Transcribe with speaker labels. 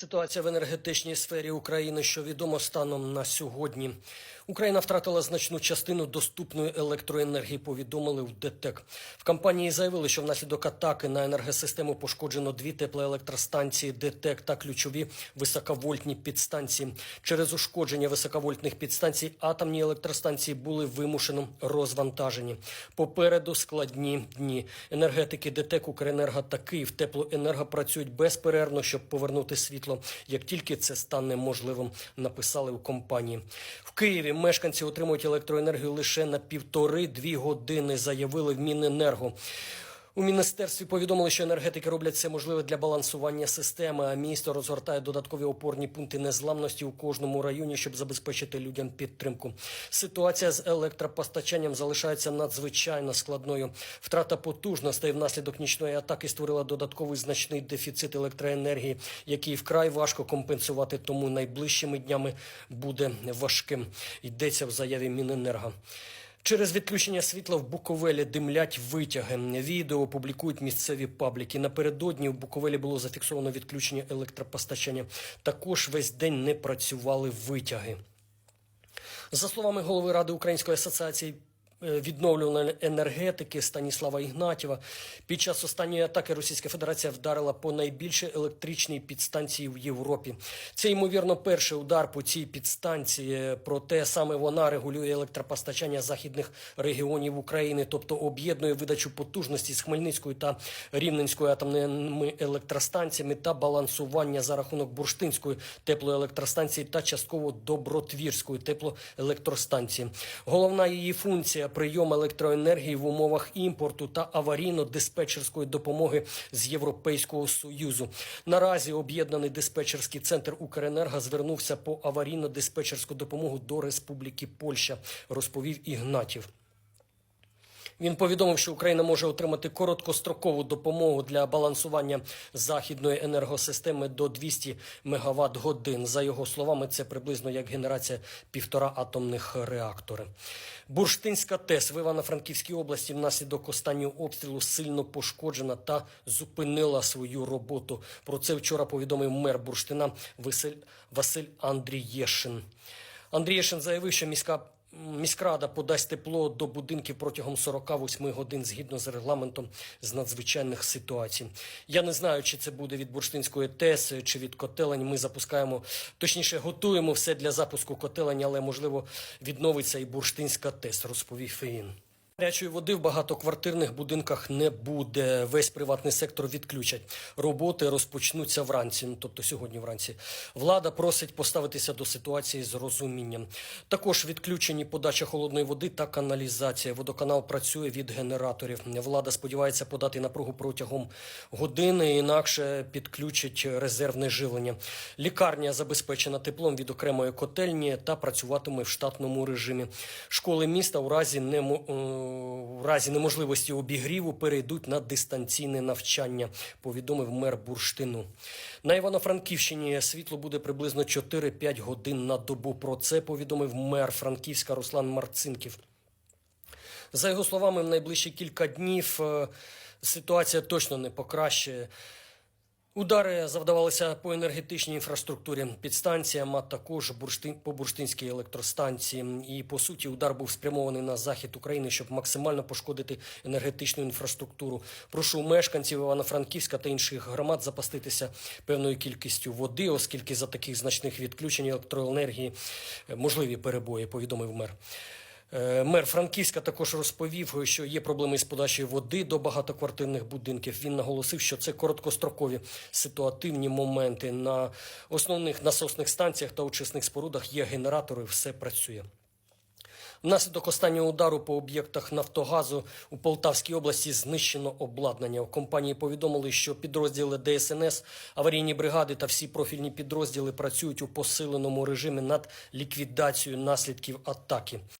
Speaker 1: Ситуація в енергетичній сфері України, що відомо станом на сьогодні. Україна втратила значну частину доступної електроенергії. Повідомили в ДТЕК. В компанії заявили, що внаслідок атаки на енергосистему пошкоджено дві теплоелектростанції ДТЕК та ключові високовольтні підстанції. Через ушкодження високовольтних підстанцій атомні електростанції були вимушено розвантажені. Попереду складні дні. Енергетики ДТЕК, Укренерго та Київ Теплоенерго працюють безперервно, щоб повернути світло, як тільки це стане можливим, написали у компанії. В Києві мешканці отримують електроенергію лише на півтори-дві години, заявили в Міненерго. У міністерстві повідомили, що енергетики роблять все можливе для балансування системи. А місто розгортає додаткові опорні пункти незламності у кожному районі, щоб забезпечити людям підтримку. Ситуація з електропостачанням залишається надзвичайно складною. Втрата потужностей внаслідок нічної атаки створила додатковий значний дефіцит електроенергії, який вкрай важко компенсувати. Тому найближчими днями буде важким. Йдеться в заяві Міненерго. Через відключення світла в Буковелі димлять витяги. Відео публікують місцеві пабліки. Напередодні в Буковелі було зафіксовано відключення електропостачання. Також весь день не працювали витяги. За словами голови Ради Української асоціації е, відновлюваної енергетики Станіслава Ігнатєва, під час останньої атаки Російська Федерація вдарила по найбільше електричній підстанції в Європі. Це ймовірно перший удар по цій підстанції. Проте саме вона регулює електропостачання західних регіонів України, тобто об'єднує видачу потужності з Хмельницької та Рівненської атомними електростанціями та балансування за рахунок бурштинської теплоелектростанції та частково добротвірської теплоелектростанції. Головна її функція прийом електроенергії в умовах імпорту та аварійно-диспетчерської допомоги з Європейського союзу. Наразі об'єднаний диспетчерський центр Укренерго звернувся по аварійно-диспетчерську допомогу до Республіки Польща, розповів Ігнатів. Він повідомив, що Україна може отримати короткострокову допомогу для балансування західної енергосистеми до 200 мегаватт годин. За його словами, це приблизно як генерація півтора атомних реактори. Бурштинська ТЕС в Івано-Франківській області внаслідок останнього обстрілу сильно пошкоджена та зупинила свою роботу. Про це вчора повідомив мер Бурштина Василь Андрієшин. Андрієшин заявив, що міська Міськрада подасть тепло до будинків протягом 48 годин згідно з регламентом з надзвичайних ситуацій. Я не знаю, чи це буде від бурштинської ТЕС чи від котелень. Ми запускаємо, точніше, готуємо все для запуску котелень, але можливо відновиться і бурштинська ТЕС, розповів він. Гарячої води в багатоквартирних будинках не буде. Весь приватний сектор відключать. Роботи розпочнуться вранці, ну, тобто сьогодні вранці. Влада просить поставитися до ситуації з розумінням. Також відключені подача холодної води та каналізація. Водоканал працює від генераторів. Влада сподівається подати напругу протягом години, інакше підключить резервне живлення. Лікарня забезпечена теплом від окремої котельні та працюватиме в штатному режимі. Школи міста у разі немо е, в разі неможливості обігріву перейдуть на дистанційне навчання, повідомив мер Бурштину. На Івано-Франківщині світло буде приблизно 4-5 годин на добу. Про це повідомив мер Франківська Руслан Марцинків. За його словами, в найближчі кілька днів е, ситуація точно не покращає. Удари завдавалися по енергетичній інфраструктурі, підстанціям, а також по бурштинській електростанції. І по суті, удар був спрямований на захід України, щоб максимально пошкодити енергетичну інфраструктуру. Прошу мешканців Івано-Франківська та інших громад запаститися певною кількістю води, оскільки за таких значних відключень електроенергії е, можливі перебої. Повідомив мер. Е, Мер Франківська також розповів, що є проблеми з подачею води до багатоквартирних будинків. Він наголосив, що це короткострокові ситуативні моменти. На основних насосних станціях та очисних спорудах є генератори, все працює. Внаслідок останнього удару по об'єктах Нафтогазу у Полтавській області знищено обладнання. У компанії повідомили, що підрозділи ДСНС, аварійні бригади та всі профільні підрозділи працюють у посиленому режимі над ліквідацією наслідків атаки.